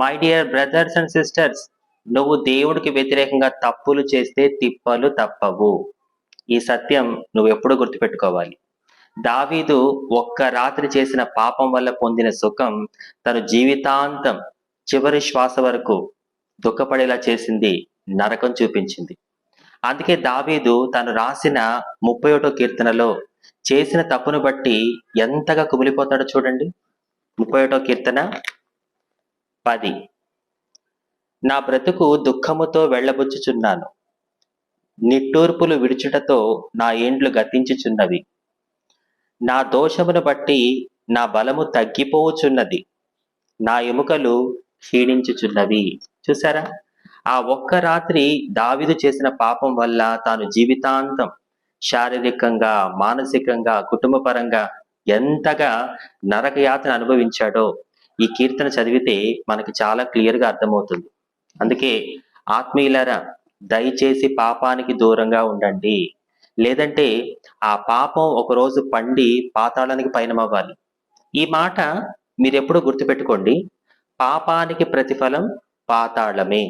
My dear brothers and sisters నువ్వు దేవుడికి వ్యతిరేకంగా తప్పులు చేస్తే తిప్పలు తప్పవు. ఈ సత్యం నువ్వు ఎప్పుడు గుర్తుపెట్టుకోవాలి. దావీదు ఒక్క రాత్రి చేసిన పాపం వల్ల పొందిన సుఖం తను జీవితాంతం చివరి శ్వాస వరకు దుఃఖపడేలా చేసింది నరకం చూపించింది. అందుకే దావీదు తను రాసిన ముప్పై ఒకటో కీర్తనలో చేసిన తప్పును బట్టి ఎంతగా కుమిలిపోతాడో చూడండి. ముప్పై ఒకటో కీర్తన పది. నా బ్రతుకు దుఃఖముతో వెళ్ళబుచ్చుచున్నాను. నిట్టూర్పులు విడుచుటతో నా ఏండ్లు గతించుచున్నవి. నా దోషమును బట్టి నా బలము తగ్గిపోవుచున్నది. నా ఎముకలు క్షీణించుచున్నవి. చూసారా ఆ ఒక్క రాత్రి దావిదు చేసిన పాపం వల్ల తాను జీవితాంతం శారీరకంగా మానసికంగా కుటుంబపరంగా ఎంతగా నరకయాతను అనుభవించాడో ఈ కీర్తన చదివితే మనకి చాలా క్లియర్గా అర్థమవుతుంది. అందుకే ఆత్మీయులరా దయచేసి పాపానికి దూరంగా ఉండండి. లేదంటే ఆ పాపం ఒకరోజు పండి పాతాళానికి పయనమవ్వాలి. ఈ మాట మీరు ఎప్పుడూ గుర్తుపెట్టుకోండి. పాపానికి ప్రతిఫలం పాతాళమే.